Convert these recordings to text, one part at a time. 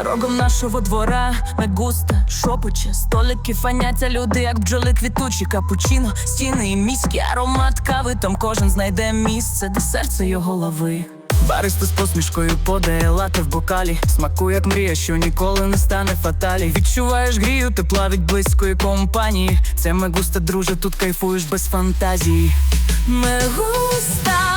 рогом нашого двора. Мегуста, шопоче, столики фаняться люди, як бджоли квітучі, капучино, стіни і міський аромат кави, там кожен знайде місце, де серце його лави. Бариста з посмішкою подає лати в бокалі. Смакує, як мрія, що ніколи не стане фаталі. Відчуваєш грію, тепла від близької компанії. Це мегуста, друже, тут кайфуєш без фантазії. Мегуста,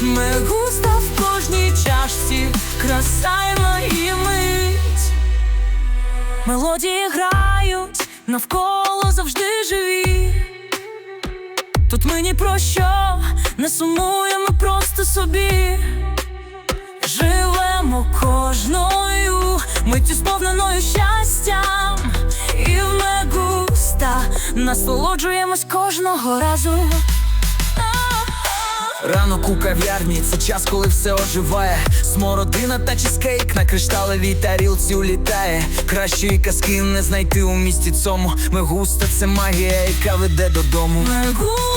Мегуста в кожній чашці, краса і мить Мелодії грають, навколо завжди живі. Тут ми ні про що? Не сумуємо просто собі. Живемо кожною миттю сповненою щастям. І в мегуста насолоджуємось кожного разу Ранок у кав'ярні це час, коли все оживає. Смородина та чизкейк на кришталевій тарілці улітає. Кращої казки не знайти у місті цьому. Ми густа, це магія, яка веде додому. Мегуста,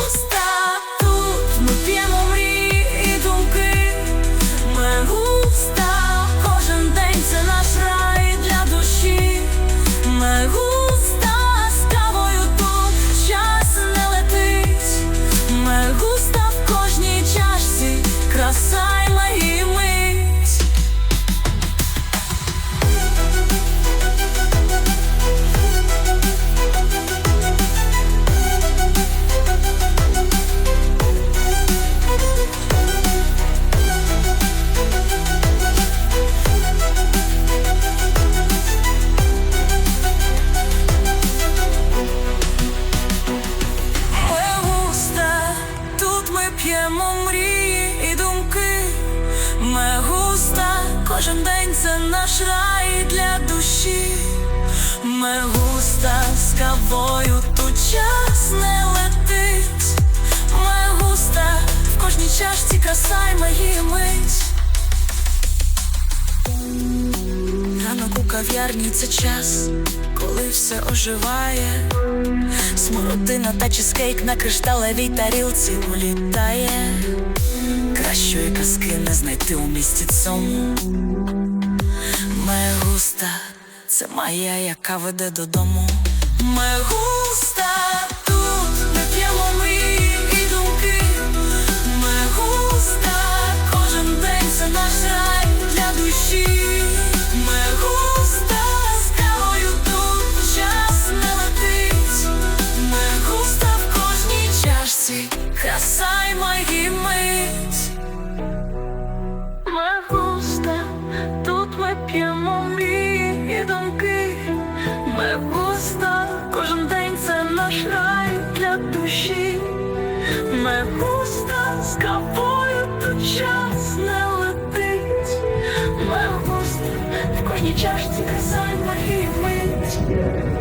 кожен день це наш рай для душі. Мегуста з кавою тут час не летить. Мегуста, в кожній чашці краса й магія мить. Ранок у кав'ярні це час, коли все оживає. Смородина та чизкейк на кришталевій тарілці улітає. Знайти у місті цьому. Мегуста, це моя, яка веде додому. Мегуста, тут ми п'ємо мрії і думки. Мегуста, кожен день це наш рай для душі. Мегуста, з кавою тут час не летить. Мегуста в кожній чашці, краса й магії Думки мої і думки. Ми густа, кожен день це наш рай для душі, ми густа з капою тут час не летить, ми густа, в кожній чашці казань мої мить.